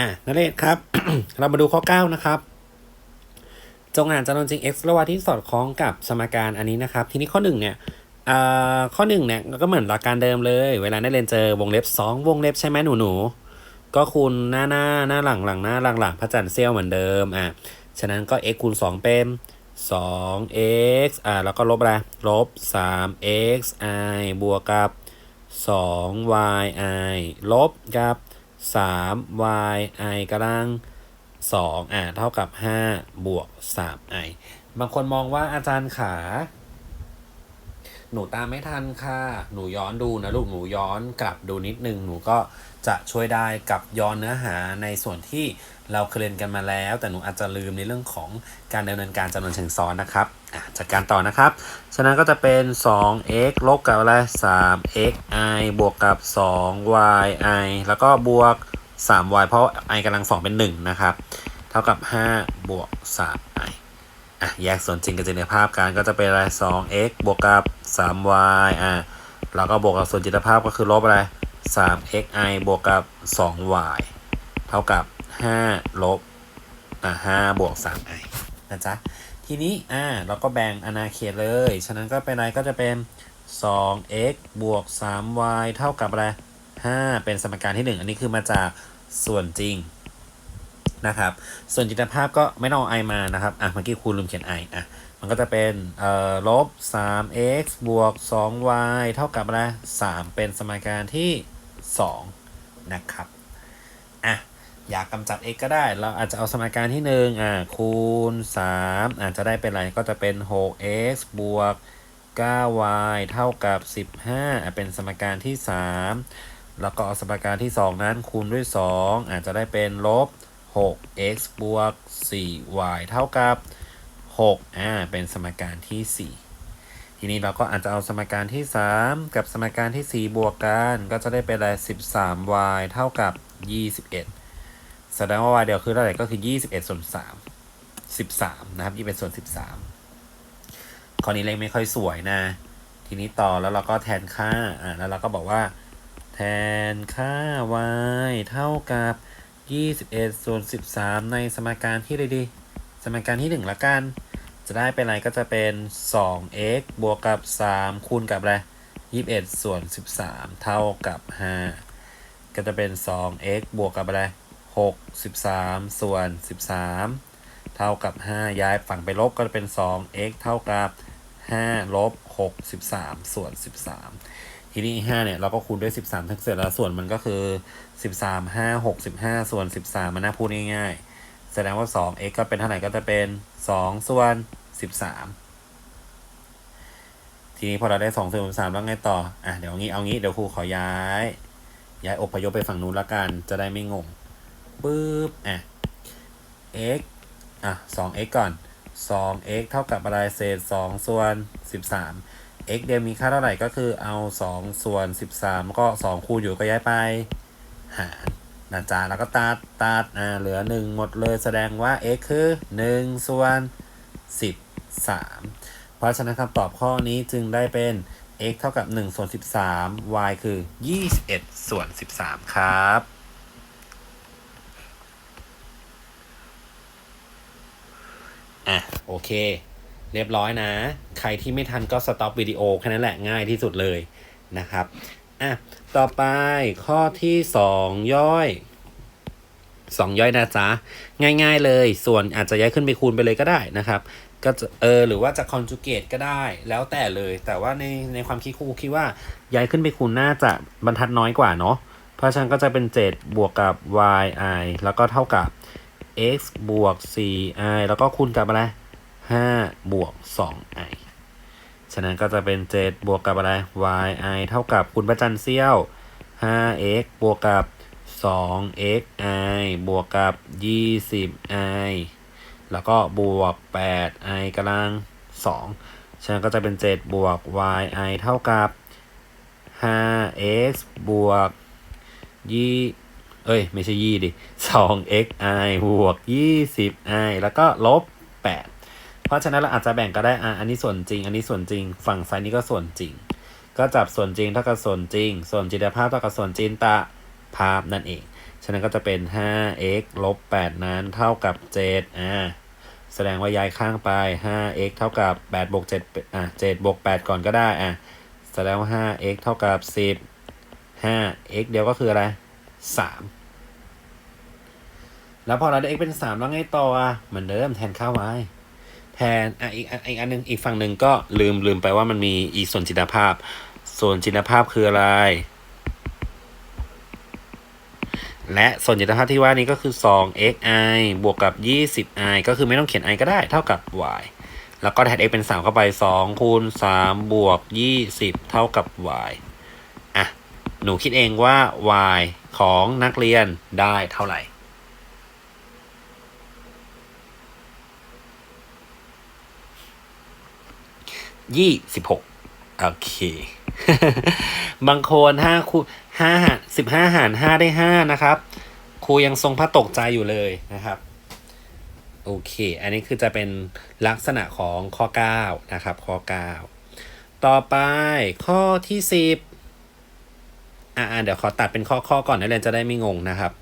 อะนักเรียนครับ เรามาดูข้อ 9 นะครับ จงอ่านจำนวนจริง x และ y ที่สอดคล้องกับสมการอันนี้นะครับ ทีนี้ข้อ 1 เนี่ยอ่าข้อ1เนี่ยก็เหมือนหลักการเดิมเลย เวลานักเรียนเจอวงเล็บ 2 วงเล็บใช่ไหมหนูหนูก็คูณหน้าหน้าหน้าหลังหลังหน้าหลังหลังพระจันทร์เซี่ยวเหมือนเดิมอะฉะนั้นก็ x คูณ 2 เป็น 2x อ่าแล้วก็ลบอะไรลบ 3x i บวกกับ 2y i ลบกับ 3y i กำลัง2อ่าเท่ากับ 5 บวก 3i บางคนมองว่าอาจารย์ขา หนูตามไม่ทันค่ะ หนูย้อนดูนะลูก หนูย้อนกลับดูนิดนึง หนูก็จะช่วยได้กับย้อนเนื้อหาในส่วนที่เราเคยเรียนกันมาแล้ว แต่หนูอาจจะลืมในเรื่องของการดำเนินการจำนวนเชิงซ้อนนะครับจัดการต่อนะครับ ฉะนั้นก็จะเป็น 2x ลบกับอะไร 3x i บวกกับ 2y i แล้วก็บวก 3y เพราะ i กำลัง2เป็น 1 นะครับ เท่ากับ 5 บวก 3i อะแยกส่วนจริงกับจินภาพกันก็จะเป็นอะไร 2x บวกกับ 3y อะแล้วก็บวกกับส่วนจินตภาพก็คือลบอะไร 3xi บวกกับ 2y เท่ากับ 5 ลบอะ5บวก 3i นะจ๊ะ ทีนี้อ่าเราก็แบ่งอนาเขตเลย ฉะนั้นก็เป็นอะไรก็จะเป็น 2x บวก 3y เท่ากับอะไร 5 เป็นสมการที่ 1 อันนี้คือมาจากส่วนจริง นะครับ ส่วนจินตภาพก็ไม่ต้องเอา i มานะครับ อะเมื่อกี้ครูลืมเขียน i อะ มันก็จะเป็นเอ่อลบ 3x บวก 2y เท่ากับอะไร3เป็นสมการที่ 2 นะครับ อะ อยากกำจัด x ก็ได้ เราอาจจะเอาสมการที่1อ่าคูณ 3 อาจจะได้เป็นอะไร ก็จะเป็น 6x บวก 9y เท่ากับ 15 เป็นสมการที่ 3 แล้วก็เอาสมการที่ 2 นั้นคูณด้วย 2 อาจจะได้เป็นลบ 6x บวก 4y เท่ากับ 6 อ่า เป็นสมการที่ 4 ทีนี้เราก็อาจจะเอาสมการที่ 3 กับสมการที่ 4 บวกกัน ก็จะได้เป็นอะไร 13y เท่ากับ 21 แสดงว่า y เดียวคือเท่าไหร่ก็คือ 21 ส่วน 3 13 นะครับ21ส่วน 13 ข้อนี้เลขไม่ค่อยสวยนะ ทีนี้ต่อแล้วเราก็แทนค่า อ่า แล้วเราก็บอกว่า แทนค่า y เท่ากับ 21ส่วน13ในสมการที่ใดดีสมการที่1ละกัน จะได้เป็นอะไรก็จะเป็น 2x บวกกับ3คูณกับอะไร21ส่วน13เท่ากับ5ก็จะเป็น 2x บวกกับอะไร6 13ส่วน13เท่ากับ5ย้ายฝั่งไปลบก็จะเป็น 2x เท่ากับ5ลบ6 13ส่วน13 ทีนี้5เนี่ยเราก็คูณด้วย13ทั้งเสร็จแล้วส่วนมันก็คือ13 5 65ส่วน13มันน่าพูดง่ายๆ แสดงว่า 2x ก็เป็นเท่าไหร่ก็จะเป็น2ส่วน13ทีนี้พอเราได้2ส่วน13แล้วไงต่อ อะเดี๋ยวงี้เอางี้เดี๋ยวครูขอย้าย ย้ายอพยพไปฝั่งนู้นละกัน จะได้ไม่งงปึ๊บอะ x อะ 2x ก่อน 2x เท่ากับอะไรเศษ2ส่วน13 x เดิมมีค่าเท่าไหร่ก็คือเอา 2 ส่วน 13 ก็ 2 คูณอยู่ก็ย้ายไป หารนะจ๊ะแล้วก็ตัดตัดอ่าเหลือ 1 หมดเลยแสดงว่า x คือ 1 ส่วน 13 เพราะฉะนั้นคำตอบข้อนี้จึงได้เป็น x เท่ากับ 1 ส่วน 13 y คือ 21 ส่วน 13 ครับอะโอเค เรียบร้อยนะ ใครที่ไม่ทันก็สต็อปวิดีโอแค่นั้นแหละง่ายที่สุดเลยนะครับอะต่อไปข้อที่ 2 ย่อย 2 ย่อยนะจ๊ะ ง่ายๆเลย ส่วนอาจจะย้ายขึ้นไปคูณไปเลยก็ได้นะครับก็เออหรือว่าจะคอนจูเกตก็ได้แล้วแต่เลย แต่ว่าในในความคิดครูคิดว่าย้ายขึ้นไปคูณน่าจะบรรทัดน้อยกว่าเนาะเพราะฉะนั้นก็จะเป็น 7 บวกกับ y i แล้วก็เท่ากับ x บวก 4i แล้วก็คูณกับอะไร 5 บวก 2i ฉะนั้นก็จะเป็น 7 บวกกับอะไร yi เท่ากับคูณประจันเซี่ยว 5x บวกกับ 2xi บวกกับ 20i แล้วก็บวก 8i กำลัง 2 ฉะนั้นก็จะเป็น 7 บวก yi เท่ากับ 5x บวกยี่เอ้ย ไม่ใช่ยี่ดิ 2xi บวก 20i แล้วก็ลบ 8 เพราะฉะนั้นเราอาจจะแบ่งก็ได้อะอันนี้ส่วนจริง อันนี้ส่วนจริง ฝั่งซ้ายนี้ก็ส่วนจริง ก็จับส่วนจริงเท่ากับส่วนจริง ส่วนจินตภาพเท่ากับส่วนจินตภาพนั่นเอง ฉะนั้นก็จะเป็น 5x ลบ 8 นั้นเท่ากับ 7 อ่า แสดงว่าย้ายข้างไป 5x เท่ากับ8บวก7อะ7บวก8ก่อนก็ได้ อะ แสดงว่า 5x เท่ากับ 10 5x เดียวก็คืออะไร 3 แล้วพอเราได้ x เป็น 3 แล้วไงต่ออะเหมือนเดิมแทนค่า y แทนอะอีกอีกอันหนึงอีกฝั่งหนึ่งก็ลืมลืมไปว่ามันมีอีกส่วนจินตภาพ ส่วนจินตภาพคืออะไร และส่วนจินตภาพที่ว่านี้ก็คือ 2xi บวกกับ 20i ก็คือไม่ต้องเขียน i ก็ได้เท่ากับ y แล้วก็แทน x เป็น 3 เข้าไป 2 คูณ 3 บวก 20 เท่ากับ y อะ หนูคิดเองว่า y ของนักเรียนได้เท่าไหร่ ยี่สิบหกโอเค บางคนห้าคูห้าหารสิบห้าหารห้าได้ห้านะครับ ครูยังทรงพระตกใจอยู่เลยนะครับ โอเค อันนี้คือจะเป็นลักษณะของข้อเก้านะครับ ข้อเก้าต่อไปข้อที่สิบอ่าเดี๋ยวขอตัดเป็นข้อข้อๆก่อนนักเรียนจะได้ไม่งงนะครับ